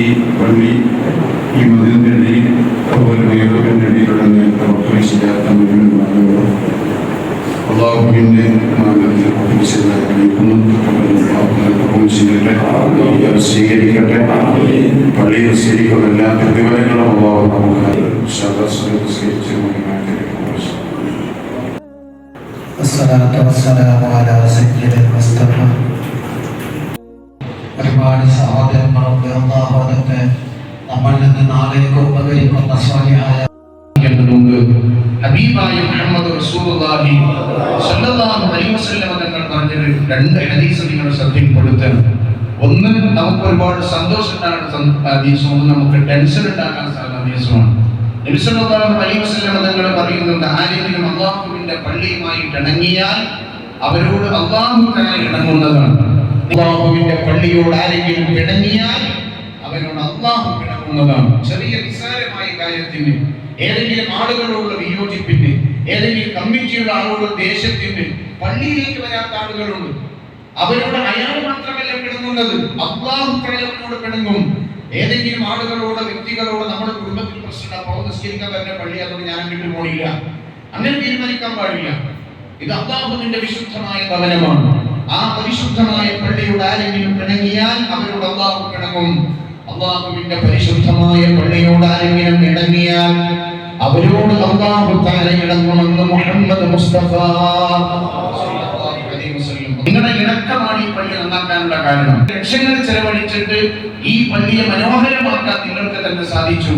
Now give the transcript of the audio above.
ഈ പള്ളി ഈ മതിലിൻ്റെ ഇടയിൽ അതുപോലെ മേഖലയുടെ ഇടയിലുള്ള നേരത്തെ ചെയ്യാത്ത മുഴുവൻ ഭാഗങ്ങളും അള്ളാഹുവിൻ്റെ മാർഗത്തിൽ ഒപ്പിച്ചതായി അറിയിക്കുന്നു അള്ളാഹു ചെയ്യട്ടെ സ്വീകരിക്കട്ടെ പള്ളിയിൽ സ്വീകരിക്കുന്ന എല്ലാ പ്രതിഫലങ്ങളും അള്ളാഹു നമുക്ക് സദസ്സുകൾ സ്വീകരിച്ച് മുന്നോട്ട് والصلاة والسلام على سيد المصطفى ഒരുപാട് സഹോദരങ്ങളൊക്കെ അള്ളാഹുദത്തെ നമ്മൾ നിന്ന് നാളേക്ക് ഉപകരിക്കുന്ന സ്വാലിയായ എന്നുണ്ട് ഹബീബായ മുഹമ്മദ് റസൂലുള്ളാഹി സ്വല്ലല്ലാഹു അലൈഹി വസല്ലം തങ്ങൾ പറഞ്ഞ രണ്ട് ഹദീസ് നിങ്ങൾ ശ്രദ്ധയിൽപ്പെടുത്തുക ഒന്ന് നമുക്ക് ഒരുപാട് സന്തോഷം ഉണ്ടാകുന്ന ഹദീസും ഒന്ന് നമുക്ക് ടെൻഷൻ ഉണ്ടാക്കാൻ സാധ്യത ഹദീസുമാണ് നബി സല്ലല്ലാഹു അലൈഹി തങ്ങൾ പറയുന്നുണ്ട് ആരെങ്കിലും അള്ളാഹുവിന്റെ പള്ളിയുമായി ഇണങ്ങിയാൽ അവരോട് അള്ളാഹു തന്നെ ഇണങ്ങുന്നതാണ്. അള്ളാഹുവിന്റെ പള്ളിയോട് ആരെങ്കിലും ഇണങ്ങിയാൽ അള്ളാഹു പിണങ്ങുന്നതാണ് ചെറിയ നിസ്സാരമായ കാര്യത്തിന് ഏതെങ്കിലും ആളുകളോടുള്ള വിയോജിപ്പിന് ഏതെങ്കിലും കമ്മിറ്റിയുടെ ആളുകളുടെ ദേശത്തിന് പള്ളിയിലേക്ക് വരാത്ത ആളുകളുണ്ട് അവരോട് അയാൾ മാത്രമല്ല പിണങ്ങുന്നത് അള്ളാഹു പ്രളയനോട് പിണങ്ങും ഏതെങ്കിലും ആളുകളോട് വ്യക്തികളോട് നമ്മുടെ കുടുംബത്തിൽ പ്രശ്നം അപ്പോൾ വരുന്ന പള്ളി അതുകൊണ്ട് ഞാൻ അങ്ങോട്ട് പോണില്ല. അങ്ങനെ തീരുമാനിക്കാൻ പാടില്ല. ഇത് അള്ളാഹുവിന്റെ വിശുദ്ധമായ ഭവനമാണ്. ആ പരിശുദ്ധമായ പള്ളിയോട് ആരെങ്കിലും പിണങ്ങിയാൽ അവരോട് അള്ളാഹു പിണങ്ങും. അള്ളാഹുവിന്റെ പരിശുദ്ധമായ പള്ളിയോട് ആരെങ്കിലും ഇണങ്ങിയാൽ അവരോട് അള്ളാഹു താര ഇണങ്ങുമെന്ന് മുഹമ്മദ് മുസ്തഫ. നിങ്ങളുടെ ഇണക്കമാണ് ഈ പള്ളി നന്നാക്കാനുള്ള കാരണം ലക്ഷങ്ങൾ ചെലവഴിച്ചിട്ട് ഈ പള്ളിയെ മനോഹരമാക്കാൻ നിങ്ങൾക്ക് തന്നെ സാധിച്ചു